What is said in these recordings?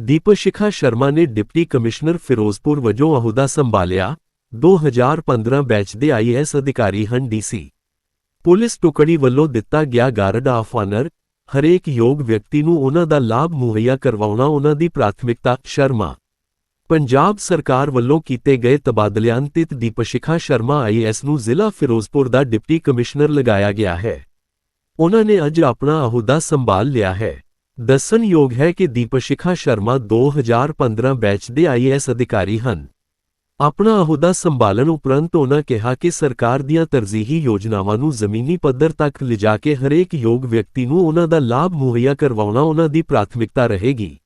ਦੀਪਸ਼ਿਖਾ ਸ਼ਰਮਾ ਨੇ deputy commissioner Firozpur ਵਜੋਂ ਅਹੁਦਾ ਸੰਭਾਲਿਆ। 2015 ਬੈਚ ਦੇ ਆਈਐਸ ਅਧਿਕਾਰੀ ਹਨ ਡੀਸੀ ਪੁਲਿਸ ਟੁਕੜੀ ਵੱਲੋਂ ਦਿੱਤਾ ਗਿਆ ਗਾਰਡ ਆਫ ਆਨਰ। ਹਰੇਕ ਯੋਗ ਵਿਅਕਤੀ ਨੂੰ ਉਹਨਾਂ ਦਾ ਲਾਭ ਮੁਹੱਈਆ ਕਰਵਾਉਣਾ ਉਹਨਾਂ ਦੀ ਪ੍ਰਾਥਮਿਕਤਾ। ਸ਼ਰਮਾ ਪੰਜਾਬ ਸਰਕਾਰ ਵੱਲੋਂ ਕੀਤੇ ਗਏ ਤਬਾਦਲਿਆਂ ਤਹਿਤ ਦੀਪਸ਼ਿਖਾ ਸ਼ਰਮਾ ਆਈਐਸ ਨੂੰ ਜ਼ਿਲ੍ਹਾ ਫਿਰੋਜ਼ਪੁਰ ਦਾ ਡਿਪਟੀ ਕਮਿਸ਼ਨਰ ਲਗਾਇਆ ਗਿਆ ਹੈ। ਉਹਨਾਂ ਨੇ ਅੱਜ ਆਪਣਾ ਅਹੁਦਾ ਸੰਭਾਲ ਲਿਆ ਹੈ। ਦੱਸਣਯੋਗ ਹੈ ਕਿ ਦੀਪਸ਼ਿਖਾ ਸ਼ਰਮਾ 2015 ਬੈਚ ਦੇ ਆਈਏਐਸ ਅਧਿਕਾਰੀ ਹਨ। ਆਪਣਾ ਅਹੁਦਾ ਸੰਭਾਲਣ ਉਪਰੰਤ ਉਹਨਾਂ ਕਿਹਾ ਕਿ ਸਰਕਾਰ ਦੀਆਂ ਤਰਜੀਹੀ ਯੋਜਨਾਵਾਂ ਨੂੰ ਜ਼ਮੀਨੀ ਪੱਧਰ ਤੱਕ ਲਿਜਾ ਕੇ ਹਰੇਕ ਯੋਗ ਵਿਅਕਤੀ ਨੂੰ ਉਹਨਾਂ ਦਾ ਲਾਭ ਮੁਹੱਈਆ ਕਰਵਾਉਣਾ ਉਹਨਾਂ ਦੀ ਪ੍ਰਾਥਮਿਕਤਾ ਰਹੇਗੀ।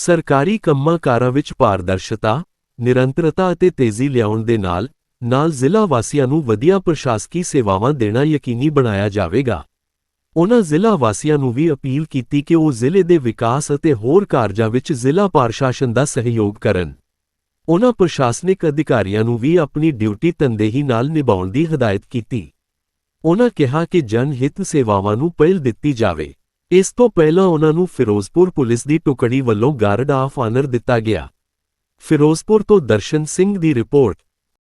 ਸਰਕਾਰੀ ਕੰਮਾਂ ਕਾਰਾਂ ਵਿੱਚ ਪਾਰਦਰਸ਼ਤਾ, ਨਿਰੰਤਰਤਾ ਅਤੇ ਤੇਜ਼ੀ ਲਿਆਉਣ ਦੇ ਨਾਲ ਨਾਲ ਜ਼ਿਲ੍ਹਾ ਵਾਸੀਆਂ ਨੂੰ ਵਧੀਆ ਪ੍ਰਸ਼ਾਸਕੀ ਸੇਵਾਵਾਂ ਦੇਣਾ ਯਕੀਨੀ ਬਣਾਇਆ ਜਾਵੇਗਾ। ਉਨ੍ਹਾਂ ਜ਼ਿਲ੍ਹਾ ਵਾਸੀਆਂ ਨੂੰ ਵੀ ਅਪੀਲ ਕੀਤੀ ਕਿ ਉਹ ਜ਼ਿਲ੍ਹੇ ਦੇ ਵਿਕਾਸ ਅਤੇ ਹੋਰ ਕਾਰਜਾਂ ਵਿੱਚ ਜ਼ਿਲ੍ਹਾ ਪ੍ਰਸ਼ਾਸਨ ਦਾ ਸਹਿਯੋਗ ਕਰਨ। ਉਨ੍ਹਾਂ ਪ੍ਰਸ਼ਾਸਨਿਕ ਅਧਿਕਾਰੀਆਂ ਨੂੰ ਵੀ ਆਪਣੀ ਡਿਊਟੀ ਤਨਦੇਹੀ ਨਾਲ ਨਿਭਾਉਣ ਦੀ ਹਦਾਇਤ ਕੀਤੀ। ਉਨ੍ਹਾਂ ਕਿਹਾ ਕਿ ਜਨ ਹਿੱਤ ਸੇਵਾਵਾਂ ਨੂੰ ਪਹਿਲ ਦਿੱਤੀ ਜਾਵੇ। ਇਸ ਤੋਂ ਪਹਿਲਾਂ ਉਨ੍ਹਾਂ ਨੂੰ ਫਿਰੋਜ਼ਪੁਰ ਪੁਲਿਸ ਦੀ ਟੁਕੜੀ ਵੱਲੋਂ ਗਾਰਡ ਆਫ ਆਨਰ ਦਿੱਤਾ ਗਿਆ। ਫਿਰੋਜ਼ਪੁਰ ਤੋਂ ਦਰਸ਼ਨ ਸਿੰਘ ਦੀ ਰਿਪੋਰਟ।